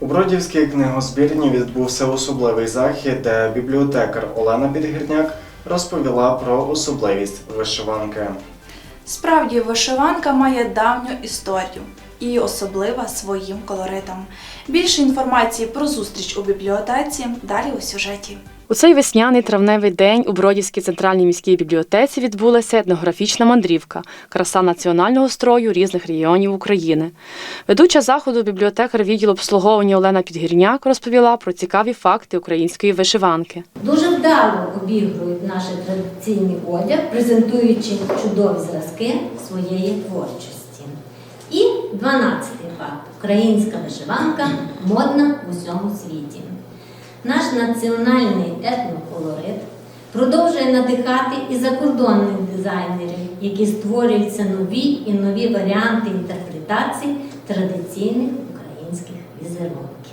Бродівській книгозбірні відбувся особливий захід, де бібліотекар Олена Підгірняк розповіла про особливість вишиванки. Справді, вишиванка має давню історію і особлива своїм колоритом. Більше інформації про зустріч у бібліотеці далі у сюжеті. У цей весняний травневий день у Бродівській центральній міській бібліотеці відбулася етнографічна мандрівка краса національного строю різних регіонів України. Ведуча заходу бібліотекар відділу обслуговування Олена Підгірняк розповіла про цікаві факти української вишиванки. Дуже вдало обігрують наш традиційний одяг, презентуючи чудові зразки своєї творчості. І 12-й факт. Українська вишиванка модна в усьому світі. Наш національний етноколорит продовжує надихати і закордонних дизайнерів, які створюються нові і нові варіанти інтерпретацій традиційних українських візерунків.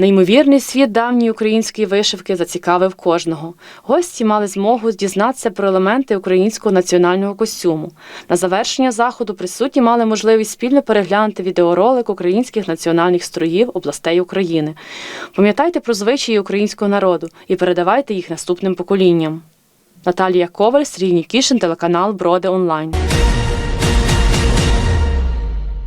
Неймовірний світ давньої української вишивки зацікавив кожного. Гості мали змогу дізнатися про елементи українського національного костюму. На завершення заходу присутні мали можливість спільно переглянути відеоролик українських національних строїв областей України. Пам'ятайте про звичаї українського народу і передавайте їх наступним поколінням. Наталія Коваль, Сергій Нікішин, телеканал Броди Онлайн.